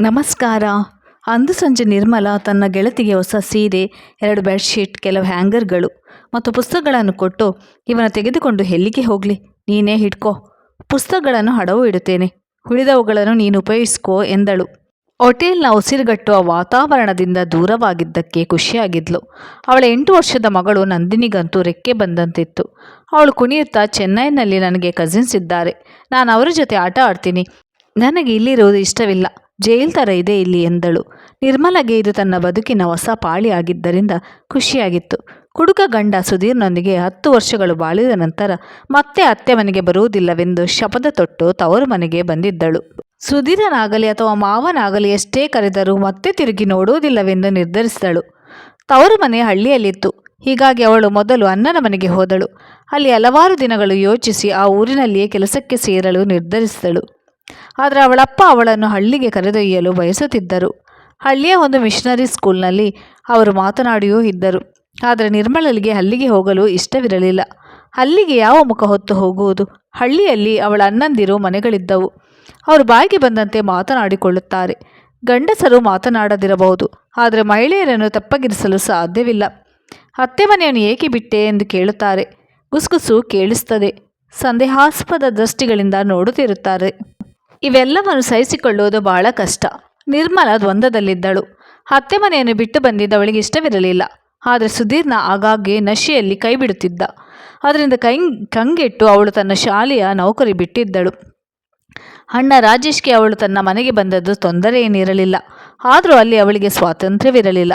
ನಮಸ್ಕಾರ. ಅಂದು ಸಂಜೆ ನಿರ್ಮಲಾ ತನ್ನ ಗೆಳತಿಗೆ ಹೊಸ ಸೀರೆ, ಎರಡು ಬೆಡ್ಶೀಟ್, ಕೆಲವು ಹ್ಯಾಂಗರ್ಗಳು ಮತ್ತು ಪುಸ್ತಕಗಳನ್ನು ಕೊಟ್ಟು ಇವನ ತೆಗೆದುಕೊಂಡು ಎಲ್ಲಿಗೆ ಹೋಗಲಿ? ನೀನೇ ಹಿಡ್ಕೋ. ಪುಸ್ತಕಗಳನ್ನು ಹಡವು ಇಡುತ್ತೇನೆ. ಉಳಿದವುಗಳನ್ನು ನೀನು ಉಪಯೋಗಿಸ್ಕೋ ಎಂದಳು. ಹೋಟೆಲ್ನ ಉಸಿರುಗಟ್ಟುವ ವಾತಾವರಣದಿಂದ ದೂರವಾಗಿದ್ದಕ್ಕೆ ಖುಷಿಯಾಗಿದ್ಲು. ಅವಳ ಎಂಟು ವರ್ಷದ ಮಗಳು ನಂದಿನಿಗಂತೂ ರೆಕ್ಕೆ ಬಂದಂತಿತ್ತು. ಅವಳು ಕುಣಿಯುತ್ತಾ ಚೆನ್ನೈನಲ್ಲಿ ನನಗೆ ಕಸಿನ್ಸ್ ಇದ್ದಾರೆ. ನಾನು ಅವರ ಜೊತೆ ಆಟ ಆಡ್ತೀನಿ. ನನಗೆ ಇಲ್ಲಿರುವುದು ಇಷ್ಟವಿಲ್ಲ. ಜೈಲ್ ಥರ ಇದೆ ಇಲ್ಲಿ ಎಂದಳು. ನಿರ್ಮಲಗೆ ಇದು ತನ್ನ ಬದುಕಿನ ಹೊಸ ಪಾಳಿ ಆಗಿದ್ದರಿಂದ ಖುಷಿಯಾಗಿತ್ತು. ಕುಡುಕ ಗಂಡ ಸುಧೀರ್ನೊಂದಿಗೆ ಹತ್ತು ವರ್ಷಗಳು ಬಾಳಿದ ನಂತರ ಮತ್ತೆ ಅತ್ತೆ ಮನೆಗೆ ಬರುವುದಿಲ್ಲವೆಂದು ಶಪಥ ತೊಟ್ಟು ತವರು ಮನೆಗೆ ಬಂದಿದ್ದಳು. ಸುಧೀರನಾಗಲಿ ಅಥವಾ ಮಾವನಾಗಲಿ ಎಷ್ಟೇ ಕರೆದರೂ ಮತ್ತೆ ತಿರುಗಿ ನೋಡುವುದಿಲ್ಲವೆಂದು ನಿರ್ಧರಿಸಿದಳು. ತವರು ಮನೆ ಹಳ್ಳಿಯಲ್ಲಿತ್ತು. ಹೀಗಾಗಿ ಅವಳು ಮೊದಲು ಅಣ್ಣನ ಮನೆಗೆ ಹೋದಳು. ಅಲ್ಲಿ ಹಲವಾರು ದಿನಗಳು ಯೋಚಿಸಿ ಆ ಊರಿನಲ್ಲಿಯೇ ಕೆಲಸಕ್ಕೆ ಸೇರಲು ನಿರ್ಧರಿಸಿದಳು. ಆದರೆ ಅವಳಪ್ಪ ಅವಳನ್ನು ಹಳ್ಳಿಗೆ ಕರೆದೊಯ್ಯಲು ಬಯಸುತ್ತಿದ್ದರು. ಹಳ್ಳಿಯ ಒಂದು ಮಿಷನರಿ ಸ್ಕೂಲ್ನಲ್ಲಿ ಅವರು ಮಾತನಾಡಿಯೂ ಇದ್ದರು. ಆದರೆ ನಿರ್ಮಲಳಿಗೆ ಅಲ್ಲಿಗೆ ಹೋಗಲು ಇಷ್ಟವಿರಲಿಲ್ಲ. ಅಲ್ಲಿಗೆ ಯಾವ ಮುಖ ಹೊತ್ತು ಹೋಗುವುದು? ಹಳ್ಳಿಯಲ್ಲಿ ಅವಳ ಅಣ್ಣಂದಿರು ಮನೆಗಳಿದ್ದವು. ಅವರು ಬಾಯಿಗೆ ಬಂದಂತೆ ಮಾತನಾಡಿಕೊಳ್ಳುತ್ತಾರೆ. ಗಂಡಸರು ಮಾತನಾಡದಿರಬಹುದು. ಆದರೆ ಮಹಿಳೆಯರನ್ನು ತಪ್ಪಗಿರಿಸಲು ಸಾಧ್ಯವಿಲ್ಲ. ಅತ್ತೆ ಮನೆಯನ್ನು ಏಕೆ ಬಿಟ್ಟೆ ಎಂದು ಕೇಳುತ್ತಾರೆ. ಗುಸುಗುಸು ಕೇಳಿಸುತ್ತದೆ. ಸಂದೇಹಾಸ್ಪದ ದೃಷ್ಟಿಗಳಿಂದ ನೋಡುತ್ತಿರುತ್ತಾರೆ. ಇವೆಲ್ಲವನ್ನು ಸಹಿಸಿಕೊಳ್ಳುವುದು ಬಹಳ ಕಷ್ಟ. ನಿರ್ಮಲ ದ್ವಂದ್ವದಲ್ಲಿದ್ದಳು. ಅತ್ತೆ ಮನೆಯನ್ನು ಬಿಟ್ಟು ಬಂದಿದ್ದವಳಿಗೆ ಇಷ್ಟವಿರಲಿಲ್ಲ. ಆದರೆ ಸುಧೀರ್ನ ಆಗಾಗ್ಗೆ ನಶೆಯಲ್ಲಿ ಕೈ ಬಿಡುತ್ತಿದ್ದ ಅದರಿಂದ ಕೈ, ಕಂಗೆಟ್ಟು ಅವಳು ತನ್ನ ಶಾಲೆಯ ನೌಕರಿ ಬಿಟ್ಟಿದ್ದಳು. ಅಣ್ಣ ರಾಜೇಶ್ಗೆ ಅವಳು ತನ್ನ ಮನೆಗೆ ಬಂದದ್ದು ತೊಂದರೆ ಏನಿರಲಿಲ್ಲ. ಆದರೂ ಅಲ್ಲಿ ಅವಳಿಗೆ ಸ್ವಾತಂತ್ರ್ಯವಿರಲಿಲ್ಲ.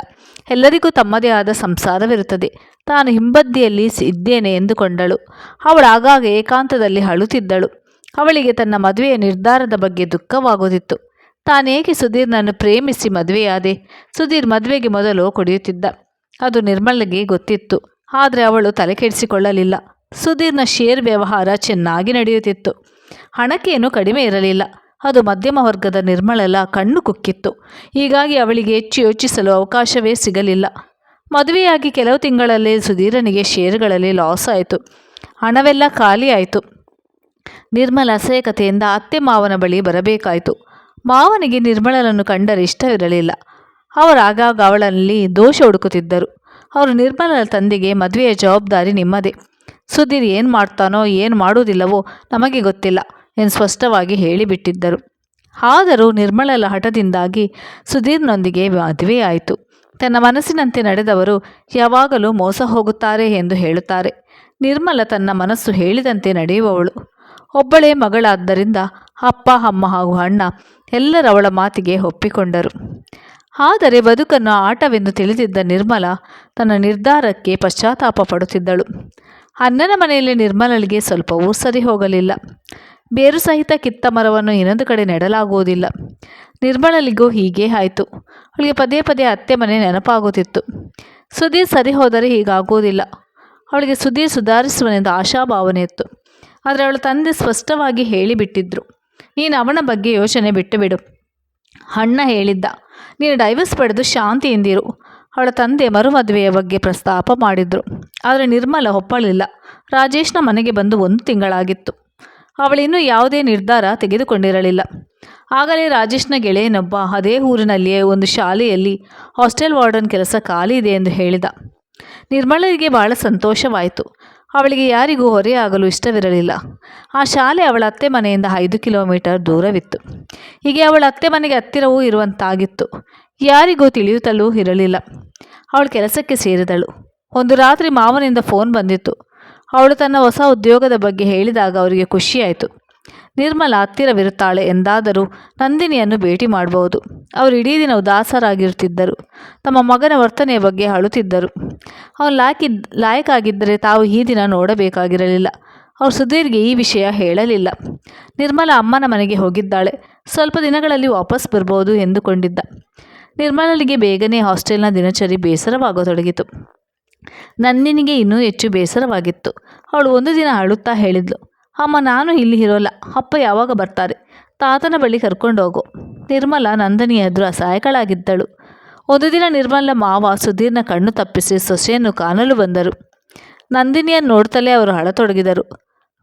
ಎಲ್ಲರಿಗೂ ತಮ್ಮದೇ ಆದ ಸಂಸಾರವಿರುತ್ತದೆ. ತಾನು ಹಿಂಬದಿಯಲ್ಲಿ ಇದ್ದೇನೆ ಎಂದುಕೊಂಡಳು. ಅವಳು ಆಗಾಗ ಏಕಾಂತದಲ್ಲಿ ಅಳುತ್ತಿದ್ದಳು. ಅವಳಿಗೆ ತನ್ನ ಮದುವೆಯ ನಿರ್ಧಾರದ ಬಗ್ಗೆ ದುಃಖವಾಗುತ್ತಿತ್ತು. ತಾನೇಕೆ ಸುಧೀರ್ನನ್ನು ಪ್ರೇಮಿಸಿ ಮದುವೆಯಾದೆ? ಸುಧೀರ್ ಮದುವೆಗೆ ಮೊದಲು ಕುಡಿಯುತ್ತಿದ್ದ. ಅದು ನಿರ್ಮಲ್ಗೆ ಗೊತ್ತಿತ್ತು. ಆದರೆ ಅವಳು ತಲೆ ಕೆಡಿಸಿಕೊಳ್ಳಲಿಲ್ಲ. ಸುಧೀರ್ನ ಶೇರ್ ವ್ಯವಹಾರ ಚೆನ್ನಾಗಿ ನಡೆಯುತ್ತಿತ್ತು. ಹಣಕ್ಕೇನು ಕಡಿಮೆ ಇರಲಿಲ್ಲ. ಅದು ಮಧ್ಯಮ ವರ್ಗದ ನಿರ್ಮಲಲ ಕಣ್ಣು ಕುಕ್ಕಿತ್ತು. ಹೀಗಾಗಿ ಅವಳಿಗೆ ಹೆಚ್ಚು ಯೋಚಿಸಲು ಅವಕಾಶವೇ ಸಿಗಲಿಲ್ಲ. ಮದುವೆಯಾಗಿ ಕೆಲವು ತಿಂಗಳಲ್ಲೇ ಸುಧೀರನಿಗೆ ಶೇರುಗಳಲ್ಲಿ ಲಾಸ್ ಆಯಿತು. ಹಣವೆಲ್ಲ ಖಾಲಿ ಆಯಿತು. ನಿರ್ಮಲ ಅಸಹ್ಯಕತೆಯಿಂದ ಅತ್ತೆ ಮಾವನ ಬಳಿ ಬರಬೇಕಾಯಿತು. ಮಾವನಿಗೆ ನಿರ್ಮಲನನ್ನು ಕಂಡರೆ ಇಷ್ಟವಿರಲಿಲ್ಲ. ಅವರು ಆಗಾಗ ಅವಳಲ್ಲಿ ದೋಷ ಹುಡುಕುತ್ತಿದ್ದರು. ಅವರು ನಿರ್ಮಲನ ತಂದೆಗೆ ಮದುವೆಯ ಜವಾಬ್ದಾರಿ ನಿಮ್ಮದೇ. ಸುಧೀರ್ ಏನು ಮಾಡ್ತಾನೋ, ಏನು ಮಾಡುವುದಿಲ್ಲವೋ ನಮಗೆ ಗೊತ್ತಿಲ್ಲ ಎಂದು ಸ್ಪಷ್ಟವಾಗಿ ಹೇಳಿಬಿಟ್ಟಿದ್ದರು. ಆದರೂ ನಿರ್ಮಲಲ ಹಠದಿಂದಾಗಿ ಸುಧೀರ್ನೊಂದಿಗೆ ಮದುವೆಯಾಯಿತು. ತನ್ನ ಮನಸ್ಸಿನಂತೆ ನಡೆದವರು ಯಾವಾಗಲೂ ಮೋಸ ಹೋಗುತ್ತಾರೆ ಎಂದು ಹೇಳುತ್ತಾರೆ. ನಿರ್ಮಲ ತನ್ನ ಮನಸ್ಸು ಹೇಳಿದಂತೆ ನಡೆಯುವವಳು. ಒಬ್ಬಳೇ ಮಗಳಾದ್ದರಿಂದ ಅಪ್ಪ, ಅಮ್ಮ ಹಾಗೂ ಅಣ್ಣ ಎಲ್ಲರವಳ ಮಾತಿಗೆ ಒಪ್ಪಿಕೊಂಡರು. ಆದರೆ ಬದುಕನ್ನು ಆಟವೆಂದು ತಿಳಿದಿದ್ದ ನಿರ್ಮಲ ತನ್ನ ನಿರ್ಧಾರಕ್ಕೆ ಪಶ್ಚಾತ್ತಾಪ ಪಡುತ್ತಿದ್ದಳು. ಅಣ್ಣನ ಮನೆಯಲ್ಲಿ ನಿರ್ಮಲಳಿಗೆ ಸ್ವಲ್ಪವೂ ಸರಿ ಹೋಗಲಿಲ್ಲ. ಬೇರು ಸಹಿತ ಕಿತ್ತ ಮರವನ್ನು ಇನ್ನೊಂದು ಕಡೆ ನೆಡಲಾಗುವುದಿಲ್ಲ. ನಿರ್ಮಲಲಿಗೂ ಹೀಗೇ ಆಯಿತು. ಅವಳಿಗೆ ಪದೇ ಪದೇ ಅತ್ತೆ ಮನೆ ನೆನಪಾಗುತ್ತಿತ್ತು. ಸುದೀರ್ ಸರಿ ಹೋದರೆ ಹೀಗಾಗುವುದಿಲ್ಲ. ಅವಳಿಗೆ ಸುದೀರ್ ಸುಧಾರಿಸುವನೆಂದು ಆಶಾಭಾವನೆ ಇತ್ತು. ಆದರೆ ಅವಳ ತಂದೆ ಸ್ಪಷ್ಟವಾಗಿ ಹೇಳಿಬಿಟ್ಟಿದ್ರು. ನೀನು ಅವನ ಬಗ್ಗೆ ಯೋಚನೆ ಬಿಟ್ಟು ಬಿಡು ಅಣ್ಣ ಹೇಳಿದ್ದ, ನೀನು ಡೈವರ್ಸ್ ಪಡೆದು ಶಾಂತಿಯಿಂದಿರು. ಅವಳ ತಂದೆ ಮರುಮದುವೆಯ ಬಗ್ಗೆ ಪ್ರಸ್ತಾಪ ಮಾಡಿದ್ರು. ಆದರೆ ನಿರ್ಮಲ ಒಪ್ಪಳಿಲ್ಲ ರಾಜೇಶ್ನ ಮನೆಗೆ ಬಂದು ಒಂದು ತಿಂಗಳಾಗಿತ್ತು. ಅವಳಿನ್ನೂ ಯಾವುದೇ ನಿರ್ಧಾರ ತೆಗೆದುಕೊಂಡಿರಲಿಲ್ಲ. ಆಗಲೇ ರಾಜೇಶ್ನ ಗೆಳೆಯನೊಬ್ಬ ಅದೇ ಊರಿನಲ್ಲಿಯೇ ಒಂದು ಶಾಲೆಯಲ್ಲಿ ಹಾಸ್ಟೆಲ್ ವಾರ್ಡನ್ ಕೆಲಸ ಖಾಲಿ ಇದೆ ಎಂದು ಹೇಳಿದ. ನಿರ್ಮಲರಿಗೆ ಬಹಳ ಸಂತೋಷವಾಯಿತು. ಅವಳಿಗೆ ಯಾರಿಗೂ ಹೊರೆಯಾಗಲು ಇಷ್ಟವಿರಲಿಲ್ಲ. ಆ ಶಾಲೆ ಅವಳ ಅತ್ತೆ ಮನೆಯಿಂದ ಐದು ಕಿಲೋಮೀಟರ್ ದೂರವಿತ್ತು. ಹೀಗೆ ಅವಳ ಅತ್ತೆ ಮನೆಗೆ ಹತ್ತಿರವೂ ಇರುವಂತಾಗಿತ್ತು. ಯಾರಿಗೂ ತಿಳಿಯುತ್ತಲೂ ಇರಲಿಲ್ಲ. ಅವಳು ಕೆಲಸಕ್ಕೆ ಸೇರಿದಳು. ಒಂದು ರಾತ್ರಿ ಮಾವನಿಂದ ಫೋನ್ ಬಂದಿತ್ತು. ಅವಳು ತನ್ನ ಹೊಸ ಉದ್ಯೋಗದ ಬಗ್ಗೆ ಹೇಳಿದಾಗ ಅವರಿಗೆ ಖುಷಿಯಾಯಿತು. ನಿರ್ಮಲ ಹತ್ತಿರವಿರುತ್ತಾಳೆ ಎಂದಾದರೂ ನಂದಿನಿಯನ್ನು ಭೇಟಿ ಮಾಡಬಹುದು. ಅವರು ಇಡೀ ದಿನ ಉದಾಸರಾಗಿರುತ್ತಿದ್ದರು ತಮ್ಮ ಮಗನ ವರ್ತನೆಯ ಬಗ್ಗೆ ಅಳುತ್ತಿದ್ದರು. ಅವನು ಲಾಯಕಿದ್ದ ಲಾಯಕಾಗಿದ್ದರೆ ತಾವು ಈ ದಿನ ನೋಡಬೇಕಾಗಿರಲಿಲ್ಲ. ಅವರು ಸುಧೀರ್ಗೆ ಈ ವಿಷಯ ಹೇಳಲಿಲ್ಲ. ನಿರ್ಮಲ ಅಮ್ಮನ ಮನೆಗೆ ಹೋಗಿದ್ದಾಳೆ. ಸ್ವಲ್ಪ ದಿನಗಳಲ್ಲಿ ವಾಪಸ್ ಬರಬಹುದು ಎಂದುಕೊಂಡಿದ್ದ. ನಿರ್ಮಲನಿಗೆ ಬೇಗನೆ ಹಾಸ್ಟೆಲ್ನ ದಿನಚರಿ ಬೇಸರವಾಗತೊಡಗಿತು. ನಂದಿನಿಗೆ ಇನ್ನೂ ಹೆಚ್ಚು ಬೇಸರವಾಗಿತ್ತು. ಅವಳು ಒಂದು ದಿನ ಅಳುತ್ತಾ ಹೇಳಿದ್ಲು ಅಮ್ಮ, ನಾನು ಇಲ್ಲಿ ಇರೋಲ್ಲ. ಅಪ್ಪ ಯಾವಾಗ ಬರ್ತಾರೆ? ತಾತನ ಬಳಿ ಕರ್ಕೊಂಡು ಹೋಗು. ನಿರ್ಮಲ ನಂದಿನಿ ಎದುರು ಅಸಹಾಯಕಳಾಗಿದ್ದಳು. ಒಂದು ದಿನ ನಿರ್ಮಲ ಮಾವ ಸುಧೀರ್ನ ಕಣ್ಣು ತಪ್ಪಿಸಿ ಸೊಸೆಯನ್ನು ಕಾಣಲು ಬಂದರು. ನಂದಿನಿಯನ್ನು ನೋಡ್ತಲೇ ಅವರು ಅಳತೊಡಗಿದರು.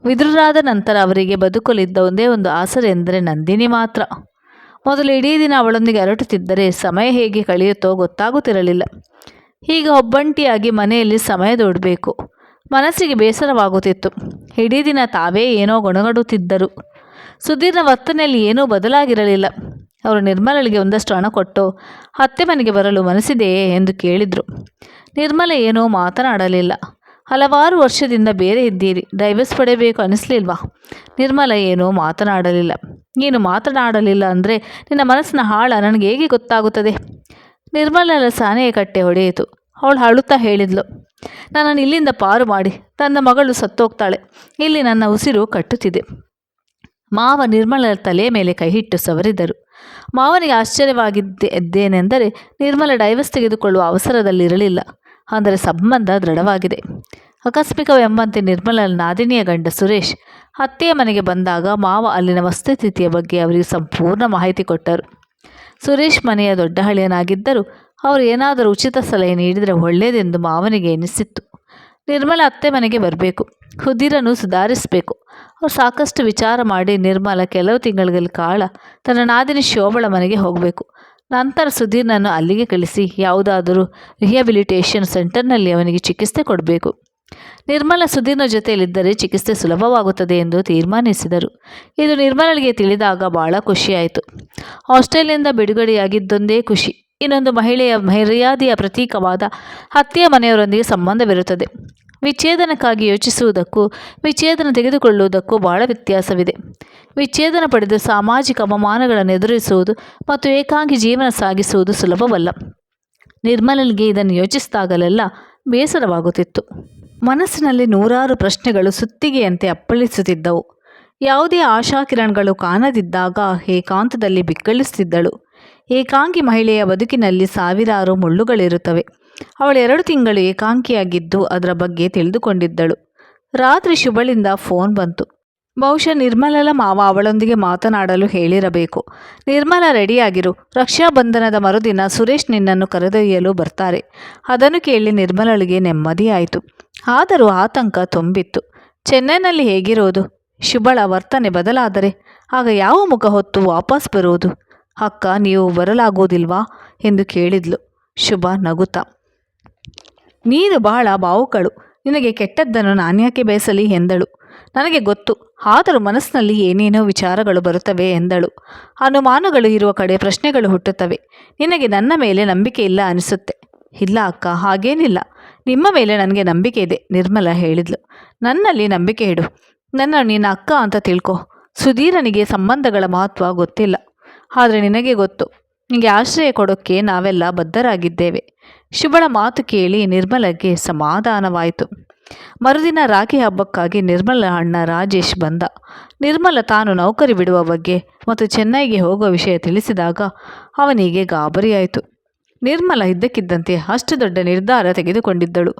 ವಿದುರಾದ ನಂತರ ಅವರಿಗೆ ಬದುಕಲಿದ್ದ ಒಂದೇ ಒಂದು ಆಸರೆ ಎಂದರೆ ನಂದಿನಿ ಮಾತ್ರ. ಮೊದಲು ಇಡೀ ದಿನ ಅವಳೊಂದಿಗೆ ಅರಟುತ್ತಿದ್ದರೆ ಸಮಯ ಹೇಗೆ ಕಳೆಯುತ್ತೋ ಗೊತ್ತಾಗುತ್ತಿರಲಿಲ್ಲ. ಹೀಗೆ ಒಬ್ಬಂಟಿಯಾಗಿ ಮನೆಯಲ್ಲಿ ಸಮಯ ದೊಡಬೇಕು ಮನಸ್ಸಿಗೆ ಬೇಸರವಾಗುತ್ತಿತ್ತು. ಇಡೀ ದಿನ ತಾವೇ ಏನೋ ಗೊಣಗಡುತ್ತಿದ್ದರು. ಸುಧೀರ್ನ ವರ್ತನೆಯಲ್ಲಿ ಏನೂ ಬದಲಾಗಿರಲಿಲ್ಲ. ಅವರು ನಿರ್ಮಲಳಿಗೆ ಒಂದಷ್ಟು ಹಣ ಕೊಟ್ಟು, ಅತ್ತೆ ಮನೆಗೆ ಬರಲು ಮನಸ್ಸಿದೆಯೇ ಎಂದು ಕೇಳಿದರು. ನಿರ್ಮಲ ಏನೂ ಮಾತನಾಡಲಿಲ್ಲ. ಹಲವಾರು ವರ್ಷದಿಂದ ಬೇರೆ ಇದ್ದೀರಿ, ಡೈವರ್ಸ್ ಪಡೆಯಬೇಕು ಅನಿಸ್ಲಿಲ್ವಾ? ನಿರ್ಮಲ ಏನೂ ಮಾತನಾಡಲಿಲ್ಲ. ನೀನು ಮಾತನಾಡಲಿಲ್ಲ ಅಂದರೆ ನಿನ್ನ ಮನಸ್ಸಿನ ಹಾಳ ನನಗೆ ಹೇಗೆ ಗೊತ್ತಾಗುತ್ತದೆ? ನಿರ್ಮಲನ ಸಾನೆಯ ಕಟ್ಟೆ ಹೊಡೆಯಿತು. ಅವಳು ಅಳುತ್ತಾ ಹೇಳಿದ್ಲು, ನನ್ನನ್ನು ಇಲ್ಲಿಂದ ಪಾರು ಮಾಡಿ, ತನ್ನ ಮಗಳು ಸತ್ತೋಗ್ತಾಳೆ, ಇಲ್ಲಿ ನನ್ನ ಉಸಿರು ಕಟ್ಟುತ್ತಿದೆ. ಮಾವ ನಿರ್ಮಲರ ತಲೆ ಮೇಲೆ ಕೈಹಿಟ್ಟು ಸವರಿದರು. ಮಾವನಿಗೆ ಆಶ್ಚರ್ಯವಾಗಿದ್ದೇನೆಂದರೆ ನಿರ್ಮಲ ಡೈವರ್ಸ್ ತೆಗೆದುಕೊಳ್ಳುವ ಅವಸರದಲ್ಲಿರಲಿಲ್ಲ, ಅಂದರೆ ಸಂಬಂಧ ದೃಢವಾಗಿದೆ. ಆಕಸ್ಮಿಕವೆಂಬಂತೆ ನಿರ್ಮಲ ನಾದಿನಿಯ ಗಂಡ ಸುರೇಶ್ ಅತ್ತೆಯ ಮನೆಗೆ ಬಂದಾಗ ಮಾವ ಅಲ್ಲಿನ ವಸ್ತುಸ್ಥಿತಿಯ ಬಗ್ಗೆ ಅವರಿಗೆ ಸಂಪೂರ್ಣ ಮಾಹಿತಿ ಕೊಟ್ಟರು. ಸುರೇಶ್ ಮನೆಯ ದೊಡ್ಡ ಹಳೆಯನಾಗಿದ್ದರೂ ಅವರು ಏನಾದರೂ ಉಚಿತ ಸಲಹೆ ನೀಡಿದರೆ ಒಳ್ಳೆಯದೆಂದು ಮಾವನಿಗೆ ಎನಿಸಿತ್ತು. ನಿರ್ಮಲ ಅತ್ತೆ ಮನೆಗೆ ಬರಬೇಕು. ಹುದಿರನ್ನು ಸುಧಾರಿಸಬೇಕು. ಅವ್ರು ಸಾಕಷ್ಟು ವಿಚಾರ ಮಾಡಿ ನಿರ್ಮಲ ಕೆಲವು ತಿಂಗಳಲ್ಲಿ ಕಾಲ ತನ್ನ ನಾದಿನಿ ಶೋಭಳ ಮನೆಗೆ ಹೋಗಬೇಕು. ನಂತರ ಸುಧೀರ್ನನ್ನು ಅಲ್ಲಿಗೆ ಕಳಿಸಿ ಯಾವುದಾದರೂ ರಿಹ್ಯಾಬಿಲಿಟೇಷನ್ ಸೆಂಟರ್ನಲ್ಲಿ ಅವನಿಗೆ ಚಿಕಿತ್ಸೆ ಕೊಡಬೇಕು. ನಿರ್ಮಲ ಸುಧೀರ್ನ ಜೊತೆಯಲ್ಲಿದ್ದರೆ ಚಿಕಿತ್ಸೆ ಸುಲಭವಾಗುತ್ತದೆ ಎಂದು ತೀರ್ಮಾನಿಸಿದರು. ಇದು ನಿರ್ಮಲಳಿಗೆ ತಿಳಿದಾಗ ಬಹಳ ಖುಷಿಯಾಯಿತು. ಹಾಸ್ಟೆಲ್ನಿಂದ ಬಿಡುಗಡೆಯಾಗಿದ್ದೊಂದೇ ಖುಷಿ. ಇನ್ನೊಂದು ಮಹಿಳೆಯ ಮರ್ಯಾದೆಯ ಪ್ರತೀಕವಾದ ಹತ್ಯೆಯ ಮನೆಯವರೊಂದಿಗೆ ಸಂಬಂಧವಿರುತ್ತದೆ. ವಿಚ್ಛೇದನಕ್ಕಾಗಿ ಯೋಚಿಸುವುದಕ್ಕೂ, ವಿಚ್ಛೇದನ ತೆಗೆದುಕೊಳ್ಳುವುದಕ್ಕೂ ಬಹಳ ವ್ಯತ್ಯಾಸವಿದೆ. ವಿಚ್ಛೇದನ ಪಡೆದು ಸಾಮಾಜಿಕ ಅವಮಾನಗಳನ್ನು ಎದುರಿಸುವುದು ಮತ್ತು ಏಕಾಂಗಿ ಜೀವನ ಸಾಗಿಸುವುದು ಸುಲಭವಲ್ಲ. ನಿರ್ಮಲನಿಗೆ ಇದನ್ನು ಯೋಚಿಸಿದಾಗಲೆಲ್ಲ ಬೇಸರವಾಗುತ್ತಿತ್ತು. ಮನಸ್ಸಿನಲ್ಲಿ ನೂರಾರು ಪ್ರಶ್ನೆಗಳು ಸುತ್ತಿಗೆಯಂತೆ ಅಪ್ಪಳಿಸುತ್ತಿದ್ದವು. ಯಾವುದೇ ಆಶಾಕಿರಣಗಳು ಕಾಣದಿದ್ದಾಗ ಏಕಾಂತದಲ್ಲಿ ಬಿಕ್ಕಳಿಸುತ್ತಿದ್ದಳು. ಏಕಾಂಗಿ ಮಹಿಳೆಯ ಬದುಕಿನಲ್ಲಿ ಸಾವಿರಾರು ಮುಳ್ಳುಗಳಿರುತ್ತವೆ. ಅವಳು ಎರಡು ತಿಂಗಳು ಏಕಾಂಗಿಯಾಗಿದ್ದು ಅದರ ಬಗ್ಗೆ ತಿಳಿದುಕೊಂಡಿದ್ದಳು. ರಾತ್ರಿ ಶುಭಳಿಂದ ಫೋನ್ ಬಂತು. ಬಹುಶಃ ನಿರ್ಮಲಲ ಮಾವ ಅವಳೊಂದಿಗೆ ಮಾತನಾಡಲು ಹೇಳಿರಬೇಕು. ನಿರ್ಮಲ, ರೆಡಿಯಾಗಿರು. ರಕ್ಷಾಬಂಧನದ ಮರುದಿನ ಸುರೇಶ್ ನಿನ್ನನ್ನು ಕರೆದೊಯ್ಯಲು ಬರ್ತಾರೆ. ಅದನ್ನು ಕೇಳಿ ನಿರ್ಮಲಳಿಗೆ ನೆಮ್ಮದಿಯಾಯಿತು. ಆದರೂ ಆತಂಕ ತುಂಬಿತ್ತು. ಚೆನ್ನೈನಲ್ಲಿ ಹೇಗಿರೋದು? ಶುಭಳ ವರ್ತನೆ ಬದಲಾದರೆ ಆಗ ಯಾವ ಮುಖ ಹೊತ್ತು ವಾಪಸ್ ಬರುವುದು ಅಕ್ಕ, ನೀವು ಬರಲಾಗೋದಿಲ್ವಾ? ಎಂದು ಕೇಳಿದ್ಲು. ಶುಭ ನಗುತ್ತಾ. ನೀನು ಬಹಳ ಬಾವುಕಳು. ನಿನಗೆ ಕೆಟ್ಟದ್ದನ್ನು ನಾನ್ಯಾಕೆ ಬಯಸಲಿ ಎಂದಳು. ನನಗೆ ಗೊತ್ತು. ಆದರೂ ಮನಸ್ಸಿನಲ್ಲಿ ಏನೇನೋ ವಿಚಾರಗಳು ಬರುತ್ತವೆ, ಎಂದಳು. ಅನುಮಾನಗಳು ಇರುವ ಕಡೆ ಪ್ರಶ್ನೆಗಳು ಹುಟ್ಟುತ್ತವೆ. ನಿನಗೆ ನನ್ನ ಮೇಲೆ ನಂಬಿಕೆ ಇಲ್ಲ ಅನಿಸುತ್ತೆ. ಇಲ್ಲ ಅಕ್ಕ, ಹಾಗೇನಿಲ್ಲ. ನಿಮ್ಮ ಮೇಲೆ ನನಗೆ ನಂಬಿಕೆ ಇದೆ, ನಿರ್ಮಲ ಹೇಳಿದ್ಲು. ನನ್ನಲ್ಲಿ ನಂಬಿಕೆ ಇಡು. ನನ್ನ ನಿನ್ನ ಅಕ್ಕ ಅಂತ ತಿಳ್ಕೊ. ಸುಧೀರನಿಗೆ ಸಂಬಂಧಗಳ ಮಹತ್ವ ಗೊತ್ತಿಲ್ಲ. ಆದರೆ ನಿನಗೆ ಗೊತ್ತು ನಿಮಗೆ ಆಶ್ರಯ ಕೊಡೋಕ್ಕೆ ನಾವೆಲ್ಲ ಬದ್ಧರಾಗಿದ್ದೇವೆ. ಶುಭಳ ಮಾತು ಕೇಳಿ ನಿರ್ಮಲಗೆ ಸಮಾಧಾನವಾಯಿತು. ಮರುದಿನ ರಾಖಿ ಹಬ್ಬಕ್ಕಾಗಿ ನಿರ್ಮಲ ಅಣ್ಣ ರಾಜೇಶ್ ಬಂದ. ನಿರ್ಮಲ ತಾನು ನೌಕರಿ ಬಿಡುವ ಬಗ್ಗೆ ಮತ್ತು ಚೆನ್ನೈಗೆ ಹೋಗುವ ವಿಷಯ ತಿಳಿಸಿದಾಗ ಅವನಿಗೆ ಗಾಬರಿಯಾಯಿತು. ನಿರ್ಮಲ ಇದ್ದಕ್ಕಿದ್ದಂತೆ ಅಷ್ಟು ದೊಡ್ಡ ನಿರ್ಧಾರ ತೆಗೆದುಕೊಂಡಿದ್ದಳು.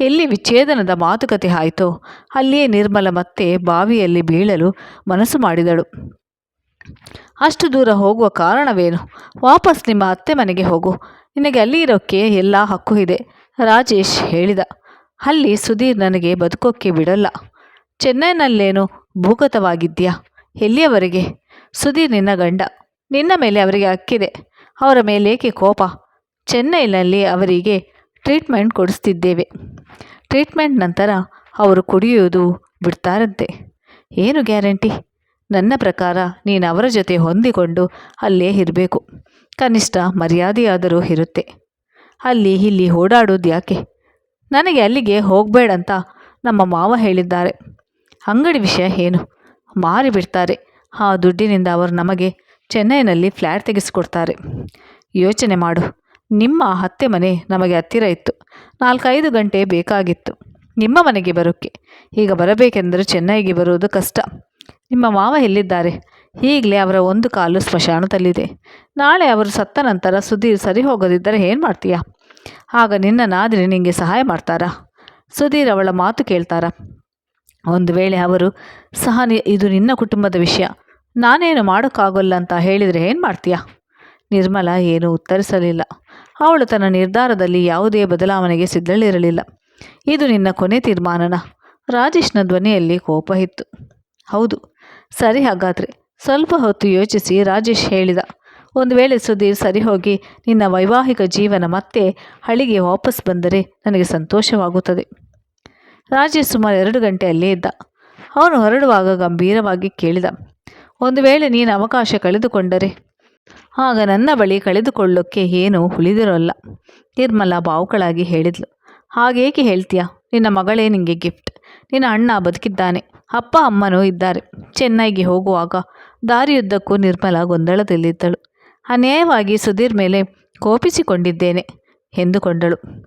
ಎಲ್ಲಿ ವಿಚ್ಛೇದನದ ಮಾತುಕತೆ ಆಯಿತೋ ಅಲ್ಲಿಯೇ ನಿರ್ಮಲ ಮತ್ತೆ ಬಾವಿಯಲ್ಲಿ ಬೀಳಲು ಮನಸ್ಸು ಮಾಡಿದಳು. ಅಷ್ಟು ದೂರ ಹೋಗುವ ಕಾರಣವೇನು? ವಾಪಸ್ ನಿಮ್ಮ ಅತ್ತೆ ಮನೆಗೆ ಹೋಗು. ನಿನಗೆ ಅಲ್ಲಿ ಇರೋಕ್ಕೆ ಎಲ್ಲ ಹಕ್ಕು ಇದೆ. ರಾಜೇಶ್ ಹೇಳಿದ. ಅಲ್ಲಿ ಸುಧೀರ್ ನನಗೆ ಬದುಕೋಕ್ಕೆ ಬಿಡಲ್ಲ. ಚೆನ್ನೈನಲ್ಲೇನು ಭೂಗತವಾಗಿದ್ಯಾ ಎಲ್ಲಿಯವರೆಗೆ? ಸುಧೀರ್ ನಿನ್ನ ಗಂಡ. ನಿನ್ನ ಮೇಲೆ ಅವರಿಗೆ ಹಕ್ಕಿದೆ. ಅವರ ಮೇಲೇಕೆ ಕೋಪ? ಚೆನ್ನೈನಲ್ಲಿ ಅವರಿಗೆ ಟ್ರೀಟ್ಮೆಂಟ್ ಕೊಡಿಸ್ತಿದ್ದೇವೆ. ಟ್ರೀಟ್ಮೆಂಟ್ ನಂತರ ಅವರು ಕುಡಿಯುವುದು ಬಿಡ್ತಾರಂತೆ. ಏನು ಗ್ಯಾರಂಟಿ? ನನ್ನ ಪ್ರಕಾರ ನೀನು ಅವರ ಜೊತೆ ಹೊಂದಿಕೊಂಡು ಅಲ್ಲೇ ಇರಬೇಕು. ಕನಿಷ್ಠ ಮರ್ಯಾದೆಯಾದರೂ ಇರುತ್ತೆ. ಅಲ್ಲಿ ಇಲ್ಲಿ ಓಡಾಡೋದು ಯಾಕೆ? ನನಗೆ ಅಲ್ಲಿಗೆ ಹೋಗಬೇಡಂತ ನಮ್ಮ ಮಾವ ಹೇಳಿದ್ದಾರೆ. ಅಂಗಡಿ ವಿಷಯ ಏನು? ಮಾರಿಬಿಡ್ತಾರೆ ಆ ದುಡ್ಡಿನಿಂದ ಅವರು ನಮಗೆ ಚೆನ್ನೈನಲ್ಲಿ ಫ್ಲ್ಯಾಟ್ ತೆಗೆಸಿಕೊಡ್ತಾರೆ. ಯೋಚನೆ ಮಾಡು. ನಿಮ್ಮ ಅತ್ತೆ ಮನೆ ನಮಗೆ ಹತ್ತಿರ ಇತ್ತು. ನಾಲ್ಕೈದು ಗಂಟೆ ಬೇಕಾಗಿತ್ತು. ನಿಮ್ಮ ಮನೆಗೆ ಬರೋಕ್ಕೆ. ಈಗ ಬರಬೇಕೆಂದರೆ ಚೆನ್ನೈಗೆ ಬರುವುದು ಕಷ್ಟ. ನಿಮ್ಮ ಮಾವ ಎಲ್ಲಿದ್ದಾರೆ? ಈಗಲೇ ಅವರ ಒಂದು ಕಾಲು ಸ್ಮಶಾನದಲ್ಲಿದೆ. ನಾಳೆ ಅವರು ಸತ್ತ ನಂತರ ಸುಧೀರ್ ಸರಿ ಹೋಗದಿದ್ದರೆ ಏನು ಮಾಡ್ತೀಯಾ? ಆಗ ನಿನ್ನ ನಾದಿನಿ ನಿನಗೆ ಸಹಾಯ ಮಾಡ್ತಾರಾ? ಸುಧೀರ್ ಅವಳ ಮಾತು ಕೇಳ್ತಾರ? ಒಂದು ವೇಳೆ ಅವರು, ಸಹ ಇದು ನಿನ್ನ ಕುಟುಂಬದ ವಿಷಯ. ನಾನೇನು ಮಾಡೋಕ್ಕಾಗೋಲ್ಲ ಅಂತ ಹೇಳಿದರೆ ಏನು ಮಾಡ್ತೀಯ? ನಿರ್ಮಲ ಏನೂ ಉತ್ತರಿಸಲಿಲ್ಲ. ಅವಳು ತನ್ನ ನಿರ್ಧಾರದಲ್ಲಿ ಯಾವುದೇ ಬದಲಾವಣೆಗೆ ಸಿದ್ಧಳಿರಲಿಲ್ಲ. ಇದು ನಿನ್ನ ಕೊನೆ ತೀರ್ಮಾನನ? ರಾಜೇಶ್ನ ಧ್ವನಿಯಲ್ಲಿ ಕೋಪ ಇತ್ತು. ಹೌದು ಸರಿ ಹಾಗಾದ್ರೆ. ಸ್ವಲ್ಪ ಹೊತ್ತು ಯೋಚಿಸಿ ರಾಜೇಶ್ ಹೇಳಿದ. ಒಂದು ವೇಳೆ ಸುಧೀರ್ ಸರಿ ಹೋಗಿ ನಿನ್ನ ವೈವಾಹಿಕ ಜೀವನ ಮತ್ತೆ ಹಳಿಗೆ ವಾಪಸ್ ಬಂದರೆ ನನಗೆ ಸಂತೋಷವಾಗುತ್ತದೆ. ರಾಜೇಶ್ ಸುಮಾರು ಎರಡು ಗಂಟೆ ಅಲ್ಲೇ ಇದ್ದ. ಅವನು ಹೊರಡುವಾಗ ಗಂಭೀರವಾಗಿ ಕೇಳಿದ. ಒಂದು ವೇಳೆ ನೀನು ಅವಕಾಶ ಕಳೆದುಕೊಂಡರೆ, ಆಗ ನನ್ನ ಬಳಿ ಕಳೆದುಕೊಳ್ಳೋಕ್ಕೆ ಏನು ಉಳಿದಿರೋಲ್ಲ. ನಿರ್ಮಲಾ ಬಾವುಕಳಾಗಿ ಹೇಳಿದ್ಲು. ಹಾಗೇಕೆ ಹೇಳ್ತೀಯ? ನಿನ್ನ ಮಗಳೇ ನಿನಗೆ ಗಿಫ್ಟ್. ನಿನ್ನ ಅಣ್ಣ ಬದುಕಿದ್ದಾನೆ. ಅಪ್ಪ ಅಮ್ಮನೂ ಇದ್ದಾರೆ. ಚೆನ್ನೈಗೆ ಹೋಗುವಾಗ ದಾರಿಯುದ್ದಕ್ಕೂ ನಿರ್ಮಲ ಗೊಂದಲದಲ್ಲಿದ್ದಳು. ಅನ್ಯಾಯವಾಗಿ ಸುಧೀರ್ ಮೇಲೆ ಕೋಪಿಸಿಕೊಂಡಿದ್ದೇನೆ ಎಂದುಕೊಂಡಳು.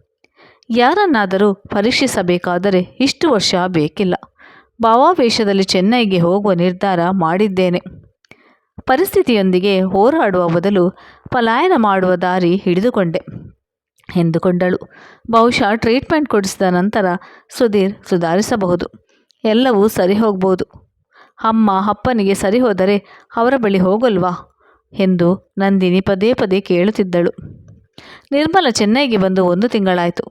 ಯಾರನ್ನಾದರೂ ಪರೀಕ್ಷಿಸಬೇಕಾದರೆ ಇಷ್ಟು ವರ್ಷ ಬೇಕಿಲ್ಲ. ಭಾವಾವೇಶದಲ್ಲಿ ಚೆನ್ನೈಗೆ ಹೋಗುವ ನಿರ್ಧಾರ ಮಾಡಿದ್ದೇನೆ. ಪರಿಸ್ಥಿತಿಯೊಂದಿಗೆ ಹೋರಾಡುವ ಬದಲು ಪಲಾಯನ ಮಾಡುವ ದಾರಿ ಹಿಡಿದುಕೊಂಡೆ ಎಂದುಕೊಂಡಳು. ಬಹುಶಃ ಟ್ರೀಟ್ಮೆಂಟ್ ಕೊಡಿಸಿದ ನಂತರ ಸುಧೀರ್ ಸುಧಾರಿಸಬಹುದು. ಎಲ್ಲವೂ ಸರಿ ಹೋಗ್ಬೋದು. ಅಮ್ಮ ಅಪ್ಪನಿಗೆ ಸರಿ ಹೋದರೆ ಅವರ ಬಳಿ ಹೋಗಲ್ವಾ? ಎಂದು ನಂದಿನಿ ಪದೇ ಪದೇ ಕೇಳುತ್ತಿದ್ದಳು. ನಿರ್ಮಲ ಚೆನ್ನೈಗೆ ಬಂದು ಒಂದು ತಿಂಗಳಾಯಿತು.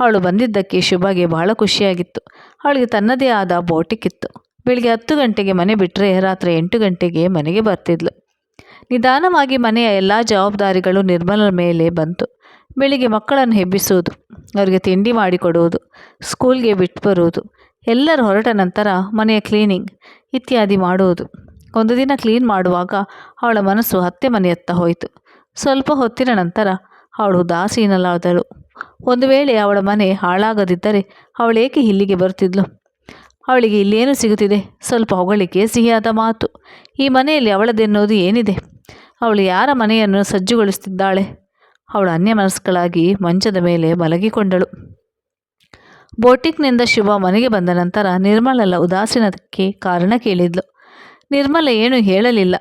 ಅವಳು ಬಂದಿದ್ದಕ್ಕೆ ಶುಭಗೆ ಬಹಳ ಖುಷಿಯಾಗಿತ್ತು. ಅವಳಿಗೆ ತನ್ನದೇ ಆದ ಬೋಟಿಕ್ಕಿತ್ತು. ಬೆಳಿಗ್ಗೆ ಹತ್ತು ಗಂಟೆಗೆ ಮನೆ ಬಿಟ್ಟರೆ ರಾತ್ರಿ ಎಂಟು ಗಂಟೆಗೆ ಮನೆಗೆ ಬರ್ತಿದ್ಲು. ನಿಧಾನವಾಗಿ ಮನೆಯ ಎಲ್ಲ ಜವಾಬ್ದಾರಿಗಳು ನಿರ್ಮಲ ಮೇಲೆ ಬಂತು. ಬೆಳಿಗ್ಗೆ ಮಕ್ಕಳನ್ನು ಹೆಬ್ಬಿಸುವುದು, ಅವರಿಗೆ ತಿಂಡಿ ಮಾಡಿಕೊಡುವುದು ಸ್ಕೂಲ್ಗೆ ಬಿಟ್ಟು ಬರುವುದು ಎಲ್ಲರೂ ಹೊರಟ ನಂತರ ಮನೆಯ ಕ್ಲೀನಿಂಗ್ ಇತ್ಯಾದಿ ಮಾಡುವುದು. ಒಂದು ದಿನ ಕ್ಲೀನ್ ಮಾಡುವಾಗ ಅವಳ ಮನಸ್ಸು ಹತ್ತೆ ಮನೆಯತ್ತ ಹೋಯಿತು. ಸ್ವಲ್ಪ ಹೊತ್ತಿನ ನಂತರ ಅವಳು ಉದಾಸೀನಲಾದಳು ಒಂದು ವೇಳೆ ಅವಳ ಮನೆ ಹಾಳಾಗದಿದ್ದರೆ ಅವಳೇಕೆ ಇಲ್ಲಿಗೆ ಬರುತ್ತಿದ್ಲು? ಅವಳಿಗೆ ಇಲ್ಲೇನು ಸಿಗುತ್ತಿದೆ? ಸ್ವಲ್ಪ ಹೊಗಳಿಕೆ ಸಿಹಿಯಾದ ಮಾತು. ಈ ಮನೆಯಲ್ಲಿ ಅವಳದೆನ್ನೋದು ಏನಿದೆ? ಅವಳು ಯಾರ ಮನೆಯನ್ನು ಸಜ್ಜುಗೊಳಿಸುತ್ತಿದ್ದಾಳೆ? ಅವಳು ಅನ್ಯಮನಸ್ಕಳಾಗಿ ಮಂಚದ ಮೇಲೆ ಮಲಗಿಕೊಂಡಳು. ಬೋಟಿಕ್ನಿಂದ ಶಿವ ಮನೆಗೆ ಬಂದ ನಂತರ ನಿರ್ಮಲಲ್ಲ ಉದಾಸೀನಕ್ಕೆ ಕಾರಣ ಕೇಳಿದ್ಲು. ನಿರ್ಮಲ ಏನು ಹೇಳಲಿಲ್ಲ.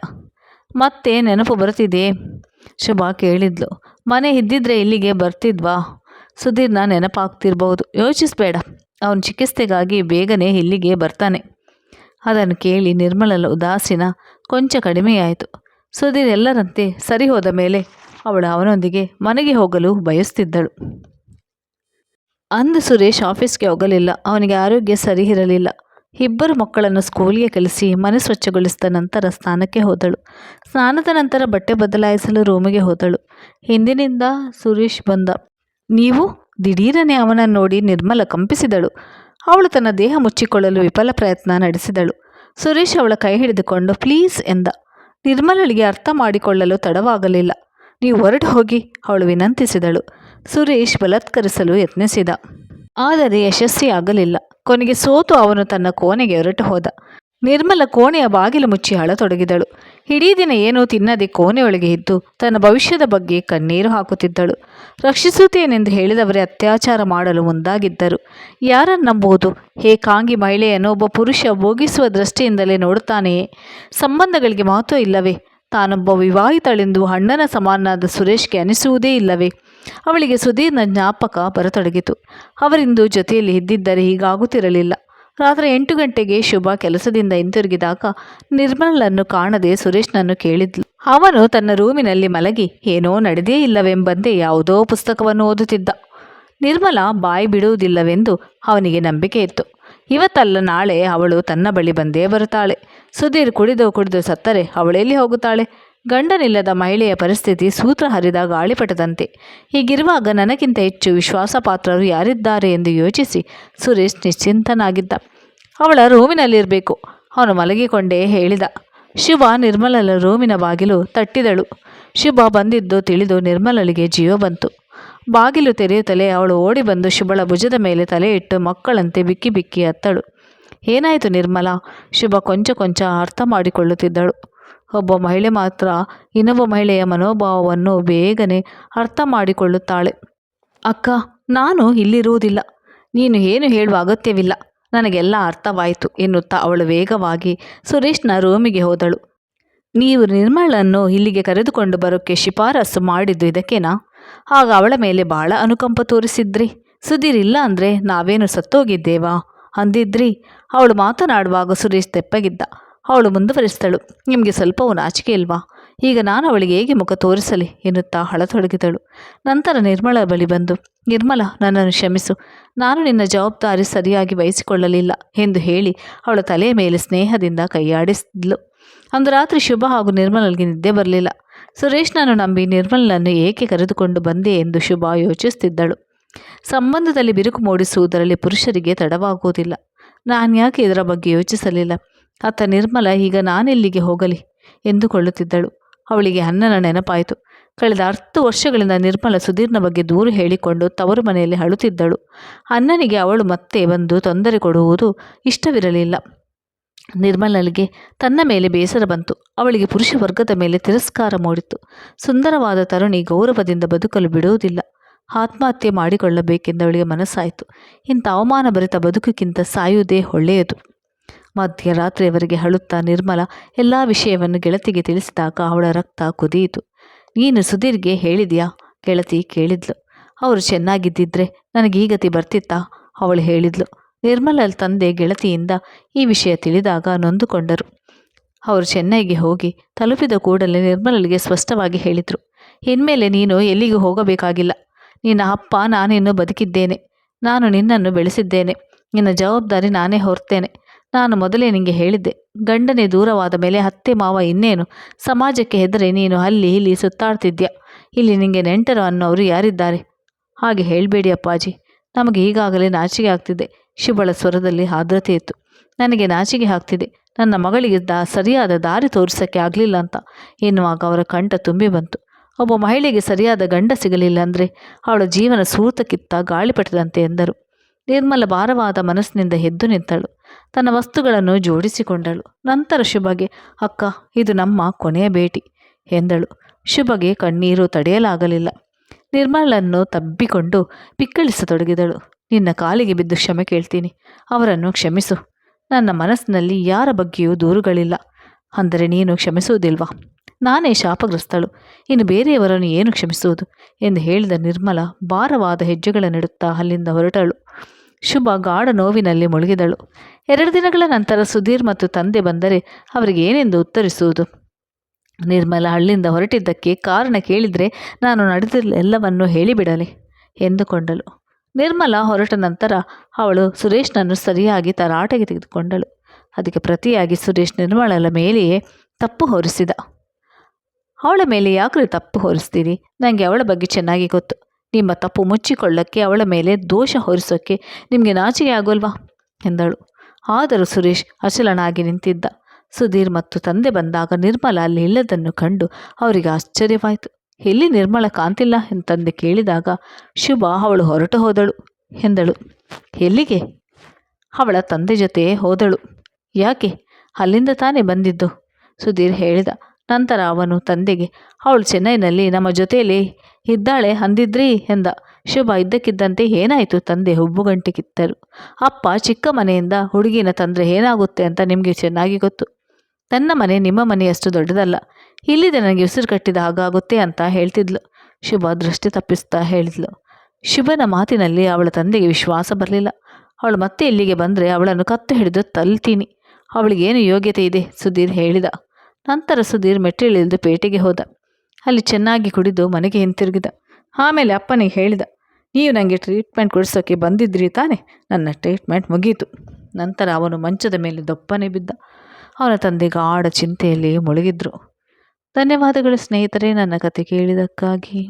ಮತ್ತೆ ನೆನಪು ಬರುತ್ತಿದೆಯೇ ಶುಭ ಕೇಳಿದ್ಲು. ಮನೆ ಇದ್ದಿದ್ರೆ ಇಲ್ಲಿಗೆ ಬರ್ತಿದ್ವಾ? ಸುಧೀರ್ನ ನೆನಪಾಗ್ತಿರ್ಬಹುದು ಯೋಚಿಸಬೇಡ. ಅವನ ಚಿಕಿತ್ಸೆಗಾಗಿ ಬೇಗನೆ ಇಲ್ಲಿಗೆ ಬರ್ತಾನೆ. ಅದನ್ನು ಕೇಳಿ ನಿರ್ಮಲಲ ಉದಾಸೀನ ಕೊಂಚ ಕಡಿಮೆಯಾಯಿತು. ಸುಧೀರ್ ಎಲ್ಲರಂತೆ ಸರಿ ಹೋದ ಮೇಲೆ ಅವಳು ಅವನೊಂದಿಗೆ ಮನೆಗೆ ಹೋಗಲು ಬಯಸ್ತಿದ್ದಳು. ಅಂದು ಸುರೇಶ್ ಆಫೀಸ್ಗೆ ಹೋಗಲಿಲ್ಲ. ಅವನಿಗೆ ಆರೋಗ್ಯ ಸರಿ ಇರಲಿಲ್ಲ. ಇಬ್ಬರು ಮಕ್ಕಳನ್ನು ಸ್ಕೂಲಿಗೆ ಕಲಿಸಿ ಮನೆ ಸ್ವಚ್ಛಗೊಳಿಸಿದ ನಂತರ ಸ್ನಾನಕ್ಕೆ ಹೋದಳು. ಸ್ನಾನದ ನಂತರ ಬಟ್ಟೆ ಬದಲಾಯಿಸಲು ರೂಮಿಗೆ ಹೋದಳು. ಹಿಂದಿನಿಂದ ಸುರೇಶ್ ಬಂದ. ನೀವು ದಿಢೀರನೆ ಅವನನ್ನು ನೋಡಿ ನಿರ್ಮಲ ಕಂಪಿಸಿದಳು. ಅವಳು ತನ್ನ ದೇಹ ಮುಚ್ಚಿಕೊಳ್ಳಲು ವಿಫಲ ಪ್ರಯತ್ನ ನಡೆಸಿದಳು. ಸುರೇಶ್ ಅವಳ ಕೈ ಹಿಡಿದುಕೊಂಡು, ಪ್ಲೀಸ್ ಎಂದ. ನಿರ್ಮಲಳಿಗೆ ಅರ್ಥ ಮಾಡಿಕೊಳ್ಳಲು ತಡವಾಗಲಿಲ್ಲ. ನೀವು ಹೊರಟು ಹೋಗಿ, ಅವಳು ವಿನಂತಿಸಿದಳು. ಸುರೇಶ್ ಬಲತ್ಕರಿಸಲು ಯತ್ನಿಸಿದ. ಆದರೆ ಯಶಸ್ವಿಯಾಗಲಿಲ್ಲ. ಕೊನೆಗೆ ಸೋತು ಅವನು ತನ್ನ ಕೋಣೆಗೆ ಹೊರಟು ಹೋದ. ನಿರ್ಮಲ ಕೋಣೆಯ ಬಾಗಿಲು ಮುಚ್ಚಿ ಅಳತೊಡಗಿದಳು. ಇಡೀ ದಿನ ಏನೂ ತಿನ್ನದೆ ಕೋಣೆಯೊಳಗೆ ಇದ್ದು ತನ್ನ ಭವಿಷ್ಯದ ಬಗ್ಗೆ ಕಣ್ಣೀರು ಹಾಕುತ್ತಿದ್ದಳು. ರಕ್ಷಿಸುತ್ತೇನೆಂದು ಹೇಳಿದವರೇ ಅತ್ಯಾಚಾರ ಮಾಡಲು ಮುಂದಾಗಿದ್ದರು. ಯಾರನ್ನು ನಂಬುವುದು? ಏಕಾಂಗಿ ಮಹಿಳೆಯನ್ನು ಒಬ್ಬ ಪುರುಷ ಭೋಗಿಸುವ ದೃಷ್ಟಿಯಿಂದಲೇ ನೋಡುತ್ತಾನೆಯೇ? ಸಂಬಂಧಗಳಿಗೆ ಮಹತ್ವ ಇಲ್ಲವೇ? ತಾನೊಬ್ಬ ವಿವಾಹಿತಳೆಂದು ಅಣ್ಣನ ಸಮಾನನಾದ ಸುರೇಶ್ಗೆ ಅನಿಸುವುದೇ ಇಲ್ಲವೇ? ಅವಳಿಗೆ ಸುಧೀರ್ನ ಜ್ಞಾಪಕ ಬರತೊಡಗಿತು. ಅವರಿಂದು ಜೊತೆಯಲ್ಲಿ ಇದ್ದಿದ್ದರೆ ಹೀಗಾಗುತ್ತಿರಲಿಲ್ಲ. ರಾತ್ರಿ ಎಂಟು ಗಂಟೆಗೆ ಶುಭ ಕೆಲಸದಿಂದ ಹಿಂತಿರುಗಿದಾಗ ನಿರ್ಮಲನ್ನು ಕಾಣದೆ ಸುರೇಶ್ನನ್ನು ಕೇಳಿದ್ಲು. ಅವನು ತನ್ನ ರೂಮಿನಲ್ಲಿ ಮಲಗಿ, ಏನೋ ನಡೆದೇ ಇಲ್ಲವೆಂಬಂತೆ ಯಾವುದೋ ಪುಸ್ತಕವನ್ನು ಓದುತ್ತಿದ್ದ. ನಿರ್ಮಲ ಬಾಯಿ ಬಿಡುವುದಿಲ್ಲವೆಂದು ಅವನಿಗೆ ನಂಬಿಕೆ ಇತ್ತು. ಇವತ್ತಲ್ಲ ನಾಳೆ ಅವಳು ತನ್ನ ಬಳಿ ಬಂದೇ ಬರುತ್ತಾಳೆ. ಸುಧೀರ್ ಕುಡಿದು ಕುಡಿದು ಸತ್ತರೆ, ಅವಳೆಲ್ಲಿ ಹೋಗುತ್ತಾಳೆ? ಗಂಡನಿಲ್ಲದ ಮಹಿಳೆಯ ಪರಿಸ್ಥಿತಿ ಸೂತ್ರ ಹರಿದ ಗಾಳಿಪಟದಂತೆ. ಹೀಗಿರುವಾಗ ನನಗಿಂತ ಹೆಚ್ಚು ವಿಶ್ವಾಸಪಾತ್ರರು ಯಾರಿದ್ದಾರೆ ಎಂದು ಯೋಚಿಸಿ ಸುರೇಶ್ ನಿಶ್ಚಿಂತನಾಗಿದ್ದ. ಅವಳ ರೂಮಿನಲ್ಲಿರಬೇಕು. ಅವನು ಮಲಗಿಕೊಂಡೇ ಹೇಳಿದ. ಶಿವ ನಿರ್ಮಲಲ ರೂಮಿನ ಬಾಗಿಲು ತಟ್ಟಿದಳು. ಶುಭ ಬಂದಿದ್ದು ತಿಳಿದು ನಿರ್ಮಲಳಿಗೆ ಜೀವ ಬಂತು. ಬಾಗಿಲು ತೆರೆಯುತ್ತಲೇ ಅವಳು ಓಡಿ ಬಂದು ಶುಭಳ ಭುಜದ ಮೇಲೆ ತಲೆಯಿಟ್ಟು ಮಕ್ಕಳಂತೆ ಬಿಕ್ಕಿ ಬಿಕ್ಕಿ ಅತ್ತಳು. ಏನಾಯಿತು ನಿರ್ಮಲಾ? ಶುಭ ಕೊಂಚ ಕೊಂಚ ಅರ್ಥ ಮಾಡಿಕೊಳ್ಳುತ್ತಿದ್ದಳು. ಒಬ್ಬ ಮಹಿಳೆ ಮಾತ್ರ ಇನ್ನೊಬ್ಬ ಮಹಿಳೆಯ ಮನೋಭಾವವನ್ನು ಬೇಗನೆ ಅರ್ಥ ಮಾಡಿಕೊಳ್ಳುತ್ತಾಳೆ. ಅಕ್ಕ, ನಾನು ಇಲ್ಲಿರುವುದಿಲ್ಲ. ನೀನು ಏನು ಹೇಳುವ ಅಗತ್ಯವಿಲ್ಲ. ನನಗೆಲ್ಲ ಅರ್ಥವಾಯಿತು ಎನ್ನುತ್ತಾ ಅವಳು ವೇಗವಾಗಿ ಸುರೇಶ್ನ ರೂಮಿಗೆ ಹೋದಳು. ನೀವು ನಿರ್ಮಲನ್ನು ಇಲ್ಲಿಗೆ ಕರೆದುಕೊಂಡು ಬರೋಕ್ಕೆ ಶಿಫಾರಸು ಮಾಡಿದ್ದು ಇದಕ್ಕೇನಾ? ಆಗ ಅವಳ ಮೇಲೆ ಬಹಳ ಅನುಕಂಪ ತೋರಿಸಿದ್ರಿ. ಸುಧೀರಿಲ್ಲ ಅಂದರೆ ನಾವೇನು ಸತ್ತೋಗಿದ್ದೇವಾ? ಅಂದಿದ್ರಿ? ಅವಳು ಮಾತನಾಡುವಾಗ ಸುರೇಶ್ ತೆಪ್ಪಗಿದ್ದ. ಅವಳು ಮುಂದುವರಿಸಿದಳು. ನಿಮಗೆ ಸ್ವಲ್ಪವೂ ನಾಚಿಕೆ ಇಲ್ವಾ? ಈಗ ನಾನು ಅವಳಿಗೆ ಹೇಗೆ ಮುಖ ತೋರಿಸಲಿ? ಎನ್ನುತ್ತಾ ಹಳತೊಡಗಿದಳು ನಂತರ ನಿರ್ಮಲ ಬಳಿ ಬಂದು, ನಿರ್ಮಲ, ನನ್ನನ್ನು ಕ್ಷಮಿಸು. ನಾನು ನಿನ್ನ ಜವಾಬ್ದಾರಿ ಸರಿಯಾಗಿ ವಹಿಸಿಕೊಳ್ಳಲಿಲ್ಲ ಎಂದು ಹೇಳಿ ಅವಳ ತಲೆಯ ಮೇಲೆ ಸ್ನೇಹದಿಂದ ಕೈಯಾಡಿಸಿದ್ಲು ಅಂದು ರಾತ್ರಿ ಶುಭ ಹಾಗೂ ನಿರ್ಮಲನಿಗೆ ನಿದ್ದೆ ಬರಲಿಲ್ಲ. ಸುರೇಶ್ನನ್ನು ನಂಬಿ ನಿರ್ಮಲನನ್ನು ಏಕೆ ಕರೆದುಕೊಂಡು ಬಂದೆ ಎಂದು ಶುಭ ಯೋಚಿಸುತ್ತಿದ್ದಳು. ಸಂಬಂಧದಲ್ಲಿ ಬಿರುಕು ಮೂಡಿಸುವುದರಲ್ಲಿ ಪುರುಷರಿಗೆ ತಡವಾಗುವುದಿಲ್ಲ. ನಾನು ಯಾಕೆ ಇದರ ಬಗ್ಗೆ ಯೋಚಿಸಲಿಲ್ಲ? ಅತ್ತ ನಿರ್ಮಲ, ಈಗ ನಾನೆಲ್ಲಿಗೆ ಹೋಗಲಿ? ಎಂದುಕೊಳ್ಳುತ್ತಿದ್ದಳು. ಅವಳಿಗೆ ಅಣ್ಣನ ನೆನಪಾಯಿತು. ಕಳೆದ ಹತ್ತು ವರ್ಷಗಳಿಂದ ನಿರ್ಮಲ ಸುಧೀರ್ನ ಬಗ್ಗೆ ದೂರು ಹೇಳಿಕೊಂಡು ತವರು ಮನೆಯಲ್ಲಿ ಅಳುತ್ತಿದ್ದಳು. ಅಣ್ಣನಿಗೆ ಅವಳು ಮತ್ತೆ ಬಂದು ತೊಂದರೆ ಕೊಡುವುದು ಇಷ್ಟವಿರಲಿಲ್ಲ. ನಿರ್ಮಲನಿಗೆ ತನ್ನ ಮೇಲೆ ಬೇಸರ ಬಂತು. ಅವಳಿಗೆ ಪುರುಷ ವರ್ಗದ ಮೇಲೆ ತಿರಸ್ಕಾರ ಮೂಡಿತು ಸುಂದರವಾದ ತರುಣಿ ಗೌರವದಿಂದ ಬದುಕಲು ಬಿಡುವುದಿಲ್ಲ. ಆತ್ಮಹತ್ಯೆ ಮಾಡಿಕೊಳ್ಳಬೇಕೆಂದು ಅವಳಿಗೆ ಮನಸ್ಸಾಯಿತು. ಇಂಥ ಅವಮಾನಭರಿತ ಬದುಕಿಗಿಂತ ಸಾಯುವುದೇ ಒಳ್ಳೆಯದು. ಮಧ್ಯರಾತ್ರಿಯವರೆಗೆ ಅಳುತ್ತಾ ನಿರ್ಮಲ ಎಲ್ಲ ವಿಷಯವನ್ನು ಗೆಳತಿಗೆ ತಿಳಿಸಿದಾಗ ಅವಳ ರಕ್ತ ಕುದಿಯಿತು ನೀನು ಸುಧೀರ್ಗೆ ಹೇಳಿದ್ಯಾ? ಗೆಳತಿ ಕೇಳಿದ್ಲು. ಅವರು ಚೆನ್ನಾಗಿದ್ದಿದ್ರೆ ಗತಿ ಬರ್ತಿತ್ತಾ? ಅವಳು ಹೇಳಿದ್ಲು. ನಿರ್ಮಲಲ್ ತಂದೆ ಗೆಳತಿಯಿಂದ ಈ ವಿಷಯ ತಿಳಿದಾಗ ನೊಂದುಕೊಂಡರು. ಅವರು ಚೆನ್ನೈಗೆ ಹೋಗಿ ತಲುಪಿದ ಕೂಡಲೇ ನಿರ್ಮಲಳಿಗೆ ಸ್ಪಷ್ಟವಾಗಿ ಹೇಳಿದರು. ಇನ್ಮೇಲೆ ನೀನು ಎಲ್ಲಿಗೂ ಹೋಗಬೇಕಾಗಿಲ್ಲ. ನಿನ್ನ ಅಪ್ಪ ನಾನಿನ್ನು ಬದುಕಿದ್ದೇನೆ. ನಾನು ನಿನ್ನನ್ನು ಬೆಳೆಸಿದ್ದೇನೆ. ನಿನ್ನ ಜವಾಬ್ದಾರಿ ನಾನೇ ಹೊರ್ತೇನೆ. ನಾನು ಮೊದಲೇ ನಿನಗೆ ಹೇಳಿದ್ದೆ, ಗಂಡನೇ ದೂರವಾದ ಮೇಲೆ ಅತ್ತೆ ಮಾವ ಇನ್ನೇನು? ಸಮಾಜಕ್ಕೆ ಹೆದರೆ ನೀನು ಅಲ್ಲಿ ಇಲ್ಲಿ ಸುತ್ತಾಡ್ತಿದ್ಯಾ? ಇಲ್ಲಿ ನಿನಗೆ ನೆಂಟರು ಅನ್ನೋರು ಯಾರಿದ್ದಾರೆ? ಹಾಗೆ ಹೇಳಬೇಡಿ ಅಪ್ಪಾಜಿ. ನಮಗೆ ಈಗಾಗಲೇ ನಾಚಿಕೆ ಆಗ್ತಿದೆ. ಶಿಬಳ ಸ್ವರದಲ್ಲಿ ಆರ್ದ್ರತೆ ಇತ್ತು. ನನಗೆ ನಾಚಿಕೆ ಆಗ್ತಿದೆ. ನನ್ನ ಮಗಳಿಗೆ ದಾ ಸರಿಯಾದ ದಾರಿ ತೋರಿಸೋಕ್ಕೆ ಆಗಲಿಲ್ಲ ಅಂತ. ಎನ್ನುವಾಗ ಅವರ ಕಂಠ ತುಂಬಿ ಬಂತು. ಒಬ್ಬ ಮಹಿಳೆಗೆ ಸರಿಯಾದ ಗಂಡ ಸಿಗಲಿಲ್ಲ ಅಂದರೆ ಅವಳ ಜೀವನ ಸೂತಕ್ಕಿತ್ತ ಗಾಳಿಪಟದಂತೆ ಎಂದರು. ನಿರ್ಮಲ ಭಾರವಾದ ಮನಸ್ಸಿನಿಂದ ಎದ್ದು ನಿಂತಳು. ತನ್ನ ವಸ್ತುಗಳನ್ನು ಜೋಡಿಸಿಕೊಂಡಳು. ನಂತರ ಶುಭಗೆ, ಅಕ್ಕ, ಇದು ನಮ್ಮ ಕೊನೆಯ ಭೇಟಿ ಎಂದಳು. ಶುಭಗೆ ಕಣ್ಣೀರು ತಡೆಯಲಾಗಲಿಲ್ಲ. ನಿರ್ಮಲನ್ನು ತಬ್ಬಿಕೊಂಡು ಪಿಕ್ಕಳಿಸತೊಡಗಿದಳು. ನಿನ್ನ ಕಾಲಿಗೆ ಬಿದ್ದು ಕ್ಷಮೆ ಕೇಳ್ತೀನಿ. ಅವರನ್ನು ಕ್ಷಮಿಸು. ನನ್ನ ಮನಸ್ಸಿನಲ್ಲಿ ಯಾರ ಬಗ್ಗೆಯೂ ದೂರುಗಳಿಲ್ಲ. ಅಂದರೆ ನೀನು ಕ್ಷಮಿಸುವುದಿಲ್ವಾ? ನಾನೇ ಶಾಪಗ್ರಸ್ತಳು. ಇನ್ನು ಬೇರೆಯವರನ್ನು ಏನು ಕ್ಷಮಿಸುವುದು? ಎಂದು ಹೇಳಿದ ನಿರ್ಮಲ ಭಾರವಾದ ಹೆಜ್ಜೆಗಳನ್ನಿಡುತ್ತಾ ಅಲ್ಲಿಂದ ಹೊರಟಳು. ಶುಭ ಗಾಢ ನೋವಿನಲ್ಲಿ ಮುಳುಗಿದಳು. ಎರಡು ದಿನಗಳ ನಂತರ ಸುಧೀರ್ ಮತ್ತು ತಂದೆ ಬಂದರೆ ಅವರಿಗೆ ಏನೆಂದು ಉತ್ತರಿಸುವುದು? ನಿರ್ಮಲ ಹಳ್ಳಿಂದ ಹೊರಟಿದ್ದಕ್ಕೆ ಕಾರಣ ಕೇಳಿದರೆ ನಾನು ನಡೆದೆಲ್ಲವನ್ನು ಹೇಳಿಬಿಡಲಿ ಎಂದುಕೊಂಡಳು. ನಿರ್ಮಲ ಹೊರಟ ನಂತರ ಅವಳು ಸುರೇಶ್ನನ್ನು ಸರಿಯಾಗಿ ತರಾಟೆಗೆ ತೆಗೆದುಕೊಂಡಳು. ಅದಕ್ಕೆ ಪ್ರತಿಯಾಗಿ ಸುರೇಶ್ ನಿರ್ಮಲಳ ಮೇಲೆಯೇ ತಪ್ಪು ಹೊರಿಸಿದ. ಅವಳ ಮೇಲೆ ಯಾಕೆ ತಪ್ಪು ಹೊರಿಸ್ತೀರಿ? ನನಗೆ ಅವಳ ಬಗ್ಗೆ ಚೆನ್ನಾಗಿ ಗೊತ್ತು. ನಿಮ್ಮ ತಪ್ಪು ಮುಚ್ಚಿಕೊಳ್ಳಕ್ಕೆ, ಅವಳ ಮೇಲೆ ದೋಷ ಹೊರಿಸೋಕ್ಕೆ ನಿಮಗೆ ನಾಚಿಕೆ ಆಗೋಲ್ವಾ? ಎಂದಳು. ಆದರೂ ಸುರೇಶ್ ಅಚಲನಾಗಿ ನಿಂತಿದ್ದ. ಸುಧೀರ್ ಮತ್ತು ತಂದೆ ಬಂದಾಗ ನಿರ್ಮಲ ಅಲ್ಲಿ ಇಲ್ಲದನ್ನು ಕಂಡು ಅವರಿಗೆ ಆಶ್ಚರ್ಯವಾಯಿತು. ಎಲ್ಲಿ ನಿರ್ಮಲ ಕಾಂತಿಲ್ಲ ಎಂತಂದೆ ಕೇಳಿದಾಗ, ಶುಭ, ಅವಳು ಹೊರಟು ಹೋದಳು, ಎಂದಳು. ಎಲ್ಲಿಗೆ? ಅವಳ ತಂದೆ ಜೊತೆ ಹೋದಳು. ಯಾಕೆ? ಅಲ್ಲಿಂದ ತಾನೇ ಬಂದಿದ್ದು? ಸುಧೀರ್ ಹೇಳಿದ. ನಂತರ ಅವನು ತಂದೆಗೆ, ಅವಳು ಚೆನ್ನೈನಲ್ಲಿ ನಮ್ಮ ಜೊತೆಯಲ್ಲಿ ಇದ್ದಾಳೆ ಅಂದಿದ್ರಿ? ಎಂದ. ಶುಭ ಇದ್ದಕ್ಕಿದ್ದಂತೆ ಏನಾಯಿತು? ತಂದೆ ಹುಬ್ಬುಗಂಟೆ ಕಿತ್ತರು ಅಪ್ಪ, ಚಿಕ್ಕ ಮನೆಯಿಂದ ಹುಡುಗಿನ ತಂದರೆ ಏನಾಗುತ್ತೆ ಅಂತ ನಿಮಗೆ ಚೆನ್ನಾಗಿ ಗೊತ್ತು. ತನ್ನ ಮನೆ ನಿಮ್ಮ ಮನೆಯಷ್ಟು ದೊಡ್ಡದಲ್ಲ. ಇಲ್ಲಿದೆ ನನಗೆ ಉಸಿರು ಕಟ್ಟಿದ ಹಾಗಾಗುತ್ತೆ ಅಂತ ಹೇಳ್ತಿದ್ಲು. ಶುಭ ದೃಷ್ಟಿ ತಪ್ಪಿಸ್ತಾ ಹೇಳಿದ್ಲು. ಶುಭನ ಮಾತಿನಲ್ಲಿ ಅವಳ ತಂದೆಗೆ ವಿಶ್ವಾಸ ಬರಲಿಲ್ಲ. ಅವಳು ಮತ್ತೆ ಇಲ್ಲಿಗೆ ಬಂದರೆ ಅವಳನ್ನು ಕತ್ತು ಹಿಡಿದು ತಲ್ತೀನಿ. ಅವಳಿಗೇನು ಯೋಗ್ಯತೆ ಇದೆ? ಸುಧೀರ್ ಹೇಳಿದ. ನಂತರ ಸುಧೀರ್ ಮೆಟ್ಟಿಳಿದು ಪೇಟೆಗೆ ಹೋದ. ಅಲ್ಲಿ ಚೆನ್ನಾಗಿ ಕುಡಿದು ಮನೆಗೆ ಹಿಂತಿರುಗಿದ. ಆಮೇಲೆ ಅಪ್ಪನಿಗೆ ಹೇಳಿದ ನೀವು ನನಗೆ ಟ್ರೀಟ್ಮೆಂಟ್ ಕೊಡಿಸೋಕ್ಕೆ ಬಂದಿದ್ರಿ ತಾನೇ? ನನ್ನ ಟ್ರೀಟ್ಮೆಂಟ್ ಮುಗಿಯಿತು ನಂತರ ಅವನು ಮಂಚದ ಮೇಲೆ ದಪ್ಪನೆ ಬಿದ್ದ. ಅವನ ತಂದೆ ಗಾಢ ಚಿಂತೆಯಲ್ಲಿ ಮುಳುಗಿದ್ರು. ಧನ್ಯವಾದಗಳು ಸ್ನೇಹಿತರೆ, ನನ್ನ ಕತೆ ಕೇಳಿದ್ದಕ್ಕಾಗಿ